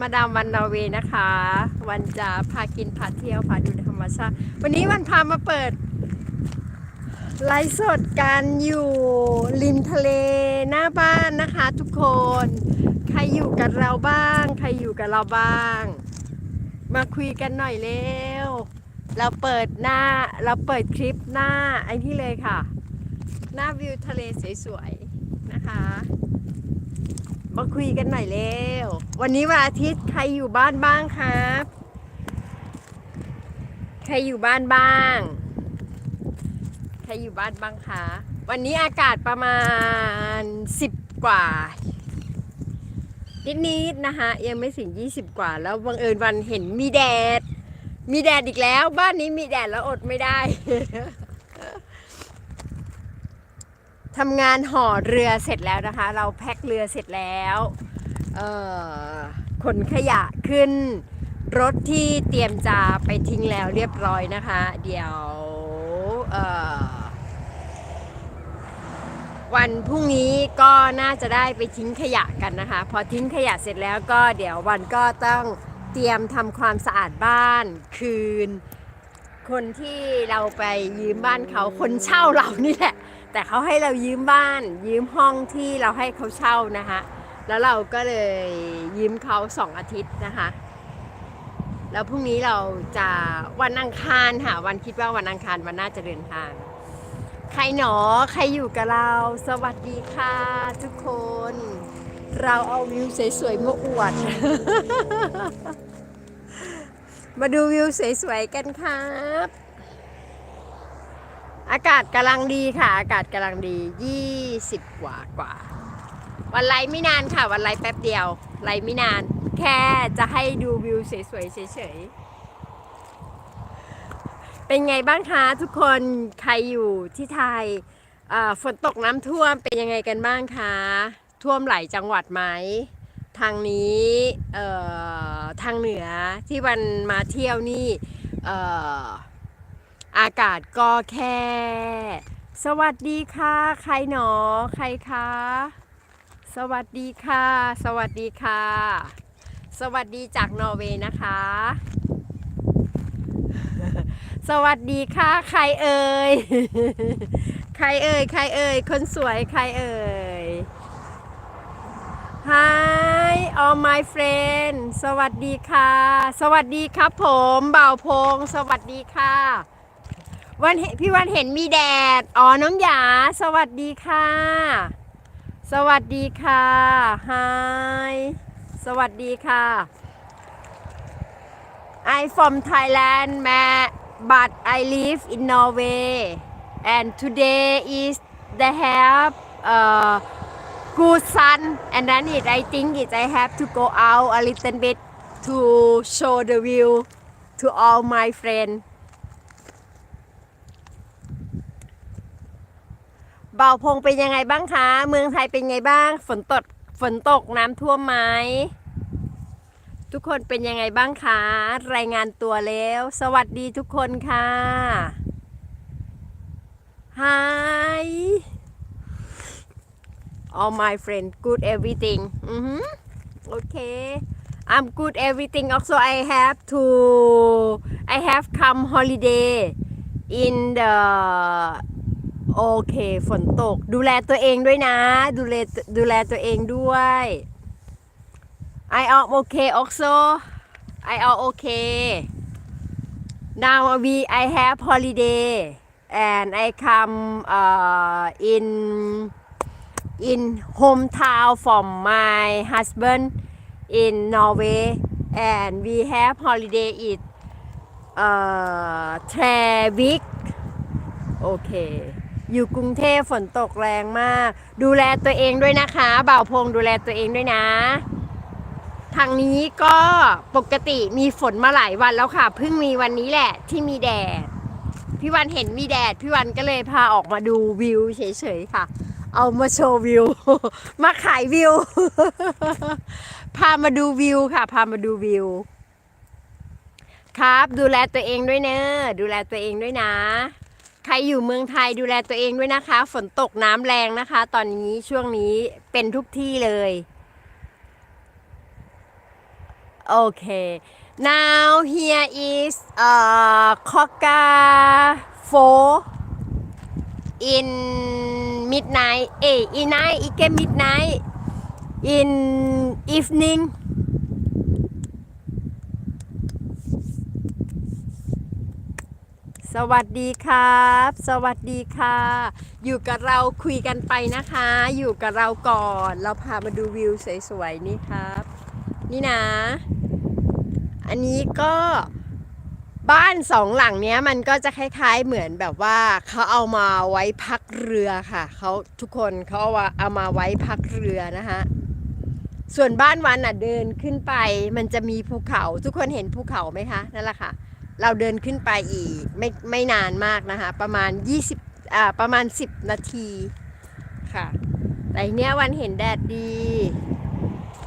มาดามวันนอร์เวย์นะคะ วันจะพากินพาเที่ยวพาดูธรรมชาติ วันนี้วันพามาเปิดไลฟ์สดกันอยู่ริมทะเลหน้าบ้านนะคะทุกคน ใครอยู่กับเราบ้าง ใครอยู่กับเราบ้าง มาคุยกันหน่อยเร็ว เราเปิดหน้าเราเปิดคลิปหน้าไอ้ที่เลยค่ะ หน้าวิวทะเลสวยๆนะคะ มาคุยกันหน่อยเร็ว วันนี้วันอาทิตย์ใครอยู่บ้านบ้างครับ ใครอยู่บ้านบ้าง ใครอยู่บ้านบ้างคะ วันนี้อากาศประมาณ 10 กว่า นิดๆนะคะยังไม่ถึง 20 กว่า แล้วบังเอิญวันเห็นมีแดด มีแดดอีกแล้ว บ้านนี้มีแดดแล้วอดไม่ได้ ทำงานห่อเรือเสร็จแล้วนะคะ เราแพ็คเรือเสร็จแล้วขนขยะขึ้น รถที่เตรียมจะไปทิ้งแล้วเรียบร้อยนะคะ เดี๋ยววันพรุ่งนี้ก็น่าจะได้ไปทิ้งขยะกันนะคะ พอทิ้งขยะเสร็จแล้วก็เดี๋ยววันก็ต้องเตรียมทำความสะอาดบ้านคืน คนที่เราไปยืมบ้านเขาคนเช่าเรานี่แหละ แต่เขาให้เรายืมบ้าน ยืมห้องที่เราให้เขาเช่านะคะแล้วเราก็เลยยืมเขาสองอาทิตย์นะคะ แล้วพรุ่งนี้เราจะวันอังคารค่ะ วันคิดว่าวันอังคารวันน่าจะเดินทาง ใครหนอใครอยู่กับเรา สวัสดีค่ะทุกคน เราเอาวิวสวยๆมาอวด มาดูวิวสวยๆกันครับ อากาศกำลังดีค่ะ อากาศกำลังดี 20 กว่ากว่า วันไลไม่นานค่ะ วันไลแป๊บเดียวไลไม่นาน แค่จะให้ดูวิวสวยๆเฉยๆ เป็นไงบ้างคะทุกคนใครอยู่ที่ไทยฝนตกน้ำท่วมเป็นยังไงกันบ้างคะ ท่วมหลายจังหวัดไหม ทางนี้ทางเหนือที่วันมาเที่ยวนี่ อากาศก็แค่ สวัสดีค่ะ ใครหนอ ใครคะ สวัสดีค่ะ สวัสดีค่ะ สวัสดีจากนอร์เวย์นะคะ สวัสดีค่ะ ใครเอ่ย ใครเอ่ย ใครเอ่ย คนสวยใครเอ่ย Hi all my friend สวัสดีค่ะ สวัสดีครับผม บ่าวพง สวัสดีค่ะ วันเห็นพี่วันเห็นมีแดด อ๋อ น้องหยา สวัสดีค่ะ สวัสดีค่ะ Hi สวัสดีค่ะ I from Thailand ma- but I live in Norway and today is the have uh, good sun and then it I think it I have to go out a little bit to show the view to all my friends บ่าพงเป็นยังไงบ้างคะ เมืองไทยเป็นไงบ้าง ฝนตกฝนตกน้ำท่วมไหมทุกคนเป็นยังไงบ้างคะ รายงานตัวแล้ว สวัสดีทุกคนค่ะ Hi all my friend good everything อือหือโอเค I'm good everything also I have to I have come holiday in the โอเค ฝนตก ดูแลตัวเองด้วยนะ ดูแลดูแลตัวเองด้วย I am okay also I am okay now we I have holiday and I come uh, in in hometown from my husband in Norway and we have holiday in uh, Trevik โอเค อยู่กรุงเทพฝนตกแรงมาก ดูแลตัวเองด้วยนะคะบ่าวพงดูแลตัวเองด้วยนะ ทางนี้ก็ปกติมีฝนมาหลายวันแล้วค่ะ เพิ่งมีวันนี้แหละที่มีแดด พี่วันเห็นมีแดด พี่วันก็เลยพาออกมาดูวิวเฉยๆค่ะ เอามาโชว์วิว มาขายวิว พามาดูวิวค่ะ พามาดูวิว ครับ ดูแลตัวเองด้วยเนอะดูแลตัวเองด้วยนะ ใครอยู่เมืองไทยดูแลตัวเองด้วยนะคะ ฝนตกน้ำแรงนะคะ ตอนนี้ช่วงนี้เป็นทุกที่เลย โอเค now here is a coca four in midnight เอ in night อีก midnight in evening สวัสดีครับ สวัสดีค่ะ อยู่กับเราคุยกันไปนะคะ อยู่กับเราก่อน เราพามาดูวิวสวยๆนี่ครับ นี่นะ อันนี้ก็บ้านสองหลังเนี้ยมันก็จะคล้ายๆเหมือนแบบว่าเขาเอามาไว้พักเรือค่ะเขาทุกคนเขาเอาเอามาไว้พักเรือนะคะส่วนบ้านวันอะเดินขึ้นไป มันจะมีภูเขา ทุกคนเห็นภูเขาไหมคะนั่นแหละค่ะ เราเดินขึ้นไปอีกไม่ไม่นานมากนะคะ ประมาณ 20อ่าประมาณ 10 นาทีค่ะ แต่เนี้ยวันเห็นแดดดี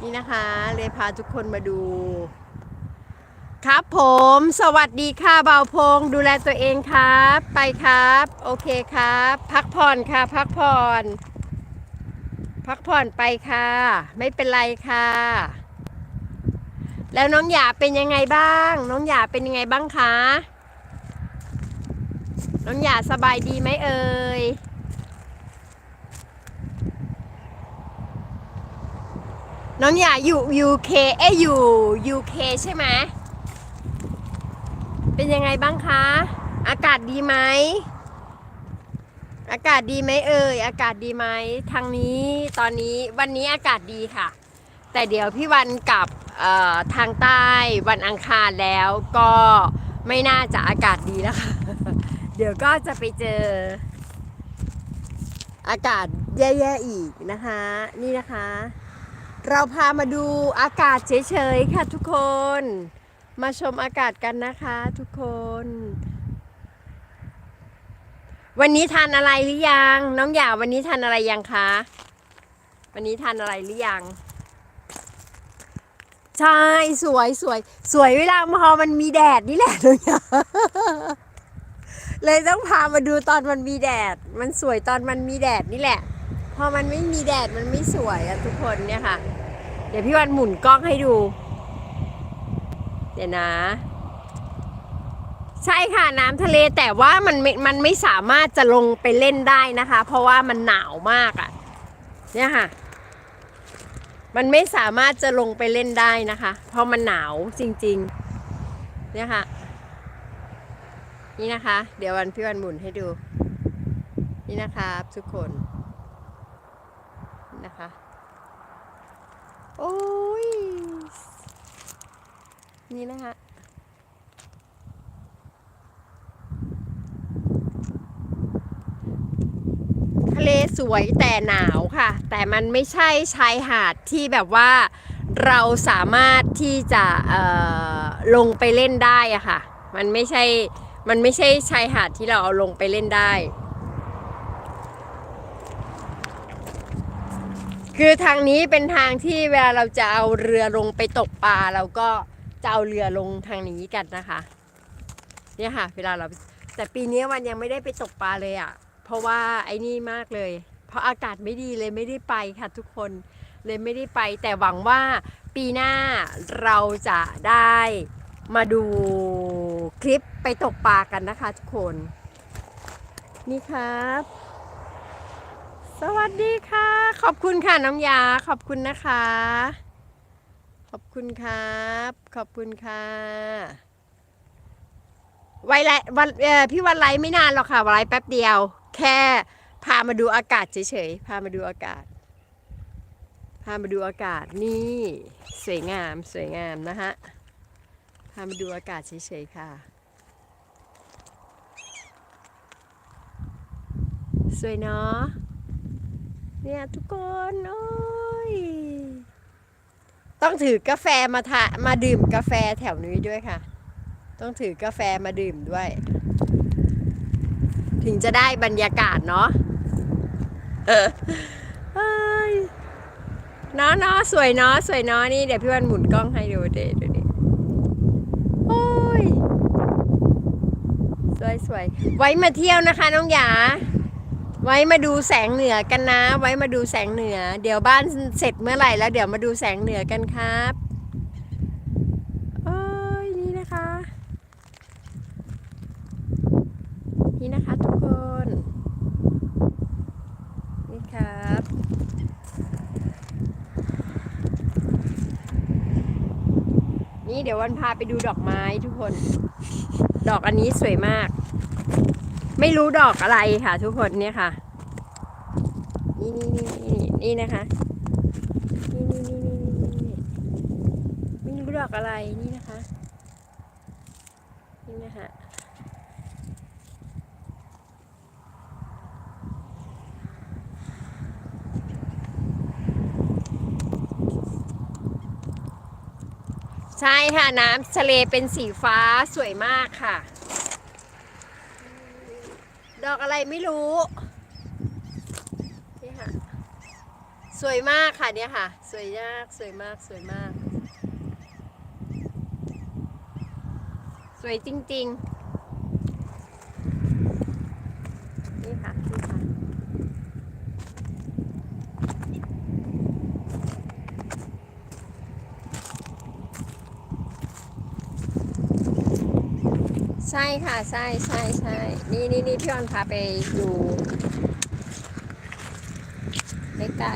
นี่นะคะเลยพาทุกคนมาดู ครับผม สวัสดีค่ะเบาพง ดูแลตัวเองครับ ไปครับ โอเคครับ พักผ่อนค่ะ พักผ่อน พักผ่อนไปค่ะ ไม่เป็นไรค่ะ แล้วน้องหยาเป็นยังไงบ้าง น้องหยาเป็นยังไงบ้างคะ น้องหยาสบายดีไหมเอ่ย น้องหยาอยู่ UK เอ้อยู่ UK ใช่ไหม เป็นยังไงบ้างคะ อากาศดีไหม อากาศดีไหมเอ่ย อากาศดีไหม ทางนี้ตอนนี้วันนี้อากาศดีค่ะ แต่เดี๋ยวพี่วันกลับ ทางใต้วันอังคารแล้วก็ไม่น่าจะอากาศดีแล้วค่ะ เดี๋ยวก็จะไปเจอ อากาศแย่ๆอีกนะคะ นี่นะคะ เราพามาดูอากาศเฉยๆค่ะทุกคน มาชมอากาศกันนะคะทุกคน วันนี้ทานอะไรหรือยัง น้องหยาวันนี้ทานอะไรยังคะ วันนี้ทานอะไรหรือยัง ใช่สวยสวย สวยเวลาพอมันมีแดดนี่แหละน้องหยเลยต้องพามาดูตอนมันมีแดด มันสวยตอนมันมีแดดนี่แหละ พอมันไม่มีแดดมันไม่สวยอะทุกคนเนี่ยค่ะ เดี๋ยวพี่วันหมุนกล้องให้ดู เดี๋ยวนะ ใช่ค่ะน้ำทะเลแต่ว่ามันม,มันไม่สามารถจะลงไปเล่นได้นะคะ เพราะว่ามันหนาวมากอะ่ะเนี่ยค่ะ มันไม่สามารถจะลงไปเล่นได้นะคะ เพราะมันหนาวจริงๆ เนี่ยค่ะ นี่นะคะ เดี๋ยววันพี่วันหมุนให้ดู นี่นะคะทุกคนนี่นะคะ โอ้ย นี่นะคะ ทะเล สวยแต่หนาวค่ะ แต่มันไม่ใช่ชายหาดที่แบบว่าเราสามารถที่จะลงไปเล่นได้อะค่ะ มันไม่ใช่ มันไม่ใช่ชายหาดที่เราเอาลงไปเล่นได้ คือทางนี้เป็นทางที่เวลาเราจะเอาเรือลงไปตกปลาเราก็จะเอาเรือลงทางนี้กันนะคะ เนี่ยค่ะ เวลาเราแต่ปีนี้วันยังไม่ได้ไปตกปลาเลยอะ่ะ เพราะว่าไอ้นี่มากเลย เพราะอากาศไม่ดีเลยไม่ได้ไปค่ะทุกคนเลยไม่ได้ไป แต่หวังว่าปีหน้าเราจะได้มาดูคลิปไปตกปลากันนะคะทุกคน นี่ครับ สวัสดีค่ะ ขอบคุณค่ะน้องยาขอบคุณนะคะ ขอบคุณครับ ขอบคุณค่ะไวไลวันพี่วันไลไม่นานหรอกค่ะไลแป๊บเดียว แค่พามาดูอากาศเฉยๆ พามาดูอากาศ พามาดูอากาศนี่สวยงามสวยงามนะฮะ พามาดูอากาศเฉยๆค่ะ สวยเนาะ เนี่ยทุกคนโอ้ย ต้องถือกาแฟมาทามาดื่มกาแฟแถวนี้ด้วยค่ะ ต้องถือกาแฟมาดื่มด้วย ถึงจะได้บรรยากาศเนาะเออเฮ้ยเนาะเนาะสวยเนาะสวยเนาะนี่เดี๋ยวพี่วันหมุนกล้องให้ดูเดี๋ยวดูดิโอ้ยสวยสวยไว้มาเที่ยวนะคะน้องหยาไว้มาดูแสงเหนือกันนะ ไว้มาดูแสงเหนือ เดี๋ยวบ้านเสร็จเมื่อไหร่แล้วเดี๋ยวมาดูแสงเหนือกันครับ นี่เดี๋ยววันพาไปดูดอกไม้ทุกคน ดอกอันนี้สวยมาก ไม่รู้ดอกอะไรค่ะ ทุกคนเนี่ยค่ะ นี่นี่นี่นี่นี่นะคะ นี่นี่นี่นี่นี่นี่ไม่รู้ดอกอะไรนี่นะคะนี่นะคะ ใช่ค่ะ น้ำทะเลเป็นสีฟ้าสวยมากค่ะ ดอกอะไรไม่รู้นี่ค่ะสวยมากค่ะเนี่ยค่ะ สวยมากสวยมากสวยมาก สวยจริง ๆ นี่ค่ะนี่ค่ะ ใช่ค่ะใช่ใช่ใช่นี่นี่นี่พี่ออนพาไปดูใกล้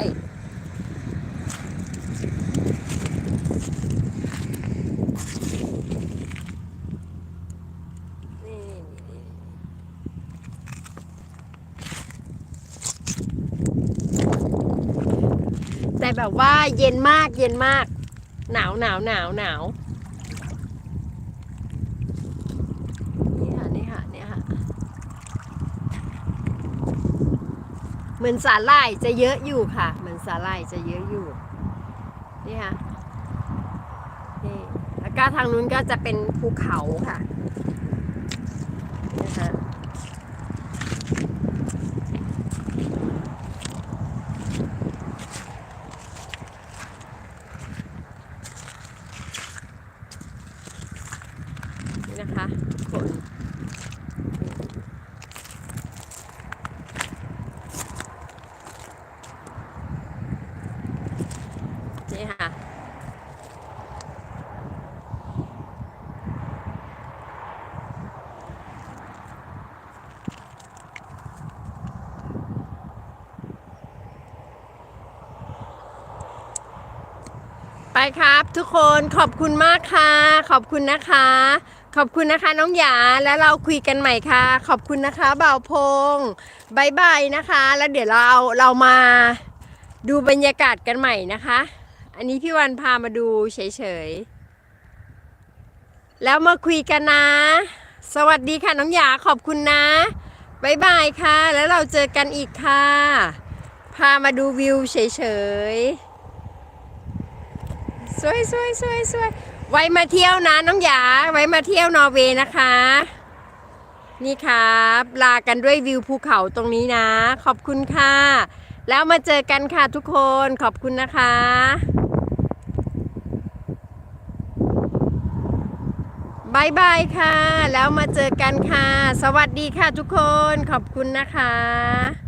นี่แต่แบบว่าเย็นมากเย็นมาก หนาวหนาวหนาวหนาว นี่ค่ะนี่ค่ะนี่ค่ะ เห มือนสาหร่ายจะเยอะอยู่ค่ะ เหมือนสาหร่ายจะเยอะอยู่ นี่ค่ะนี่แล้วก็ทางนู้นก็จะเป็นภูเขาค่ะนี่นะคะนี่นะคะทุกคน นี่ค่ะ ไปครับ ทุกคนขอบคุณมากค่ะ ขอบคุณนะคะ ขอบคุณนะคะน้องหยาแล้วเราคุยกันใหม่ค่ะ ขอบคุณนะคะบ่าวพงบายบายนะคะ แล้วเดี๋ยวเราเรามาดูบรรยากาศกันใหม่นะคะ อันนี้พี่วันพามาดูเฉยๆ แล้วมาคุยกันนะ สวัสดีค่ะน้องหยาขอบคุณนะบายบายค่ะ แล้วเราเจอกันอีกค่ะ พามาดูวิวเฉยๆ สวยสวยสวยสวยไว้มาเที่ยวนะน้องหยา ไว้มาเที่ยวนอร์เวย์นะคะ นี่ครับลากันด้วยวิวภูเขาตรงนี้นะ ขอบคุณค่ะ แล้วมาเจอกันค่ะทุกคนขอบคุณนะคะบายบายค่ะ แล้วมาเจอกันค่ะ สวัสดีค่ะทุกคนขอบคุณนะคะ